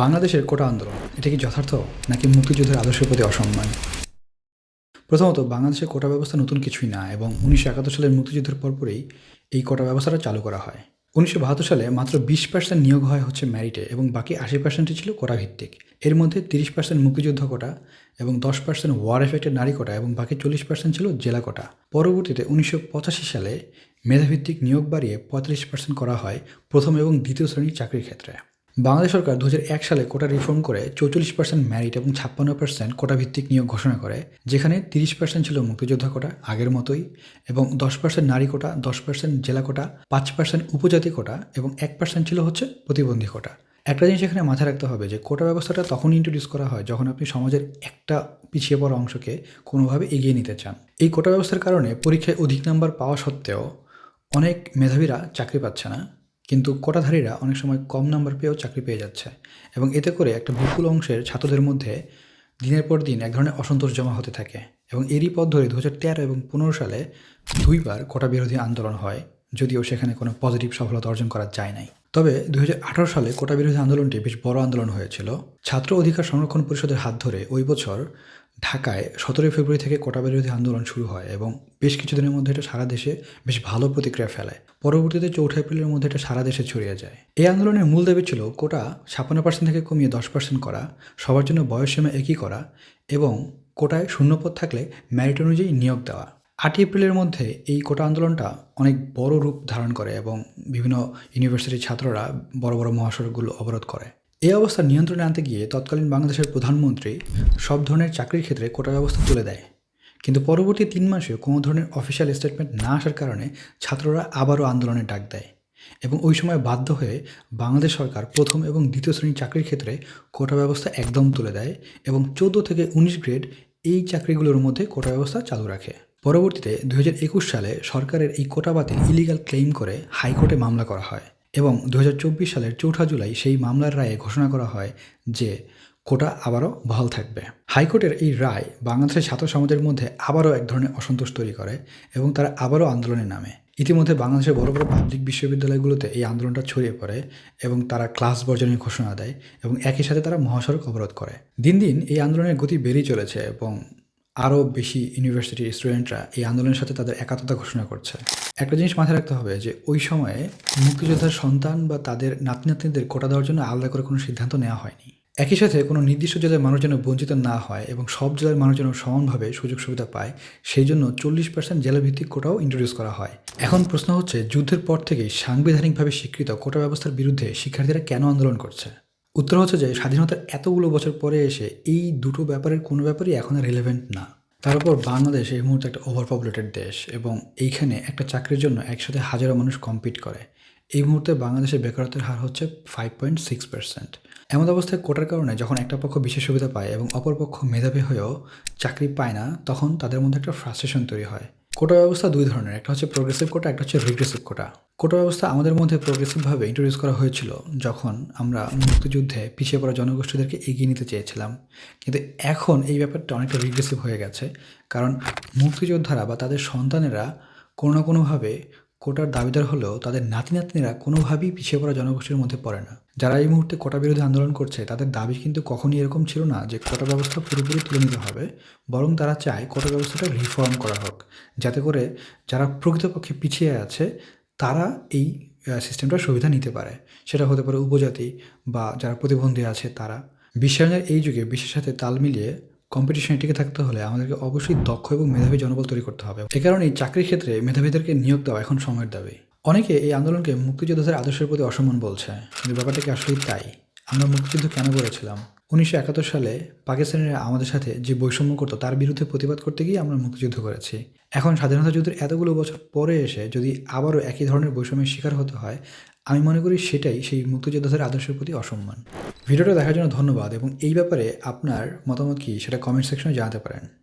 বাংলাদেশের কোটা আন্দোলন, এটা কি যথার্থ নাকি মুক্তিযুদ্ধের আদর্শের প্রতি অসম্মান? প্রথমত, বাংলাদেশের কোটা ব্যবস্থা নতুন কিছুই না এবং উনিশশো একাত্তর সালের মুক্তিযুদ্ধের পরপরই এই কোটা ব্যবস্থাটা চালু করা হয়। উনিশশো বাহাত্তর সালে মাত্র বিশ পার্সেন্ট নিয়োগ হয় হচ্ছে ম্যারিটে এবং বাকি আশি পার্সেন্টই ছিল কোটা ভিত্তিক এর মধ্যে তিরিশ পার্সেন্ট মুক্তিযুদ্ধ কোটা এবং দশ পার্সেন্ট ওয়ার এফেক্টেড নারী কোটা এবং বাকি চল্লিশ পার্সেন্ট ছিল জেলা কোটা। পরবর্তীতে উনিশশো পঁচাশি সালে মেধাভিত্তিক নিয়োগ বাড়িয়ে পঁয়তাল্লিশ পার্সেন্ট করা হয় প্রথম এবং দ্বিতীয় শ্রেণির চাকরির ক্ষেত্রে। বাংলাদেশ সরকার দু হাজার এক সালে কোটা রিফর্ম করে চৌচল্লিশ পার্সেন্ট ম্যারিট এবং ছাপ্পান্ন পার্সেন্ট কোটা ভিত্তিক নিয়োগ ঘোষণা করে, যেখানে তিরিশ পার্সেন্ট ছিল মুক্তিযোদ্ধা কোটা আগের মতোই এবং দশ পার্সেন্ট নারী কোটা, দশ পার্সেন্ট জেলা কোটা, পাঁচ পার্সেন্ট উপজাতি কোটা এবং এক পার্সেন্ট ছিল হচ্ছে প্রতিবন্ধী কোটা। একটা জিনিস এখানে মাথায় রাখতে হবে যে কোটা ব্যবস্থাটা তখনই ইন্ট্রোডিউস করা হয় যখন আপনি সমাজের একটা পিছিয়ে পড়া অংশকে কোনোভাবে এগিয়ে নিতে চান। এই কোটা ব্যবস্থার কারণে পরীক্ষায় অধিক নাম্বার পাওয়া সত্ত্বেও অনেক মেধাবীরা চাকরি পাচ্ছে না। কিন্তু কোটাধারীরা অনেক সময় কম নাম্বার পেয়েও চাকরি পেয়ে যাচ্ছে এবং এতে করে একটা বিপুল অংশের ছাত্রদের মধ্যে দিনের পর দিন এক ধরনের অসন্তোষ জমা হতে থাকে এবং এরই পথ ধরে দু হাজার তেরো এবং পনেরো সালে দুইবার কোটা বিরোধী আন্দোলন হয়, যদিও সেখানে কোনো পজিটিভ সফলতা অর্জন করা যায় নাই। তবে দুই হাজার আঠারো সালে কোটা বিরোধী আন্দোলনটি বেশ বড় আন্দোলন হয়েছিল। ছাত্র অধিকার সংরক্ষণ পরিষদের হাত ধরে ওই বছর ঢাকায় সতেরোই ফেব্রুয়ারি থেকে কোটা বিরোধী আন্দোলন শুরু হয় এবং বেশ কিছুদিনের মধ্যে এটা সারা দেশে বেশ ভালো প্রতিক্রিয়া ফেলে পরবর্তীতে চৌঠা এপ্রিলের মধ্যে এটা সারা দেশে ছড়িয়ে যায়। এই আন্দোলনের মূল দাবি ছিল কোটা ছাপ্পান্ন পার্সেন্ট থেকে কমিয়ে দশ পার্সেন্ট করা, সবার জন্য বয়সসীমা একই করা এবং কোটায় শূন্যপদ থাকলে ম্যারিট অনুযায়ী নিয়োগ দেওয়া। আটই এপ্রিলের মধ্যে এই কোটা আন্দোলনটা অনেক বড় রূপ ধারণ করে এবং বিভিন্ন ইউনিভার্সিটির ছাত্ররা বড় বড় মহাসড়কগুলো অবরোধ করে। এই অবস্থা নিয়ন্ত্রণে আনতে গিয়ে তৎকালীন বাংলাদেশের প্রধানমন্ত্রী সব ধরনের চাকরির ক্ষেত্রে কোটা ব্যবস্থা তুলে দেয়। কিন্তু পরবর্তী তিন মাসেও কোনো ধরনের অফিসিয়াল স্টেটমেন্ট না আসার কারণে ছাত্ররা আবারও আন্দোলনের ডাক দেয় এবং ওই সময় বাধ্য হয়ে বাংলাদেশ সরকার প্রথম এবং দ্বিতীয় শ্রেণির চাকরির ক্ষেত্রে কোটা ব্যবস্থা একদম তুলে দেয় এবং চৌদ্দ থেকে উনিশ গ্রেড এই চাকরিগুলোর মধ্যে কোটা ব্যবস্থা চালু রাখে। পরবর্তীতে দু হাজার একুশ সালে সরকারের এই কোটা বাতিল ইলিগাল ক্লেইম করে হাইকোর্টে মামলা করা হয়। এবং দু হাজার চব্বিশ সালের চৌঠা জুলাই সেই মামলার রায়ে ঘোষণা করা হয় যে কোটা আবারও বহাল থাকবে। হাইকোর্টের এই রায় বাংলাদেশের ছাত্র সমাজের মধ্যে আবারও এক ধরনের অসন্তোষ তৈরি করে এবং তারা আবারও আন্দোলনে নামে। ইতিমধ্যে বাংলাদেশের বড় বড় পাবলিক বিশ্ববিদ্যালয়গুলোতে এই আন্দোলনটা ছড়িয়ে পড়ে এবং তারা ক্লাস বর্জনের ঘোষণা দেয় এবং একই সাথে তারা মহাসড়ক অবরোধ করে। দিন দিন এই আন্দোলনের গতি বেড়েই চলেছে এবং আরও বেশি ইউনিভার্সিটির স্টুডেন্টরা এই আন্দোলনের সাথে তাদের একাত্মতা ঘোষণা করছে। একটা জিনিস মাথায় রাখতে হবে যে, ওই সময়ে মুক্তিযোদ্ধার সন্তান বা তাদের নাতি নাতনিদের কোটা দেওয়ার জন্য আলাদা করে কোনো সিদ্ধান্ত নেওয়া হয়নি। একই সাথে কোনো নির্দিষ্ট জেলার মানুষ যেন বঞ্চিত না হয় এবং সব জেলার মানুষ যেন সমানভাবে সুযোগ সুবিধা পায়, সেই জন্য চল্লিশ পার্সেন্ট জেলাভিত্তিক কোটাও ইন্ট্রোডিউস করা হয়। এখন প্রশ্ন হচ্ছে, যুদ্ধের পর থেকেই সাংবিধানিকভাবে স্বীকৃত কোটা ব্যবস্থার বিরুদ্ধে শিক্ষার্থীরা কেন আন্দোলন করছে? উত্তর হচ্ছে যে স্বাধীনতার এতগুলো বছর পরে এসে এই দুটো ব্যাপারের কোনো ব্যাপারই এখন রিলেভেন্ট না। তার উপর বাংলাদেশ এই মুহূর্তে একটা ওভার পপুলেটেড দেশ এবং এইখানে একটা চাকরির জন্য একসাথে হাজারো মানুষ কম্পিট করে। এই মুহূর্তে বাংলাদেশে বেকারত্বের হার হচ্ছে ফাইভ পয়েন্ট সিক্স পার্সেন্ট এমন অবস্থায় কোটার কারণে যখন একটা পক্ষ বিশেষ সুবিধা পায় এবং অপর পক্ষ মেধাবী হয়েও চাকরি পায় না, তখন তাদের মধ্যে একটা ফ্রাস্ট্রেশন তৈরি হয়। কোটা ব্যবস্থা দুই ধরনের, একটা হচ্ছে প্রোগ্রেসিভ কোটা, একটা হচ্ছে রিগ্রেসিভ কোটা। কোটা ব্যবস্থা আমাদের মধ্যে প্রোগ্রেসিভভাবে ইন্ট্রোডিউস করা হয়েছিল যখন আমরা মুক্তিযুদ্ধে পিছিয়ে পড়া জনগোষ্ঠীদেরকে এগিয়ে নিতে চেয়েছিলাম। কিন্তু এখন এই ব্যাপারটা অনেকটা রিগ্রেসিভ হয়ে গেছে, কারণ মুক্তিযোদ্ধারা বা তাদের সন্তানেরা কোনো না কোনোভাবে কোটার দাবিদার হলেও তাদের নাতি নাতনিরা কোনোভাবেই পিছিয়ে পড়া জনগোষ্ঠীর মধ্যে পড়ে না। যারা এই মুহূর্তে কোটা বিরোধী আন্দোলন করছে, তাদের দাবি কিন্তু কখনই এরকম ছিল না যে কোটা ব্যবস্থা পুরোপুরি তুলে নিতে হবে, বরং তারা চায় কোটা ব্যবস্থাটা রিফর্ম করা হোক। যাতে করে যারা প্রকৃতপক্ষে পিছিয়ে আছে, তারা এই সিস্টেমটার সুবিধা নিতে পারে। সেটা হতে পারে উপজাতি বা যারা প্রতিবন্ধী আছে, তারা। বিশ্বায়নের এই যুগে বিশ্বের সাথে তাল মিলিয়ে কম্পিটিশনে টিকে থাকতে হলে আমাদেরকে অবশ্যই দক্ষ এবং মেধাবী জনবল তৈরি করতে হবে। এ কারণে চাকরির ক্ষেত্রে মেধাবীদেরকে নিয়োগ দেওয়া এখন সময়ের দাবি। অনেকে এই আন্দোলনকে মুক্তিযোদ্ধাদের আদর্শের প্রতি অসম্মান বলছে, কিন্তু ব্যাপারটা কি আসলেই তাই। আমরা মুক্তিযুদ্ধ কেন করেছিলাম? উনিশশো একাত্তর সালে পাকিস্তানিরা আমাদের সাথে যে বৈষম্য করতো, তার বিরুদ্ধে প্রতিবাদ করতে গিয়ে আমরা মুক্তিযুদ্ধ করেছি। এখন স্বাধীনতা যুদ্ধের এতগুলো বছর পরে এসে যদি আবারও একই ধরনের বৈষম্যের শিকার হতে হয়, আমি মনে করি সেটাই সেই মুক্তিযোদ্ধাদের আদর্শের প্রতি অসম্মান। ভিডিওটা দেখার জন্য ধন্যবাদ এবং এই ব্যাপারে আপনার মতামত কী সেটা কমেন্ট সেকশনে জানাতে পারেন।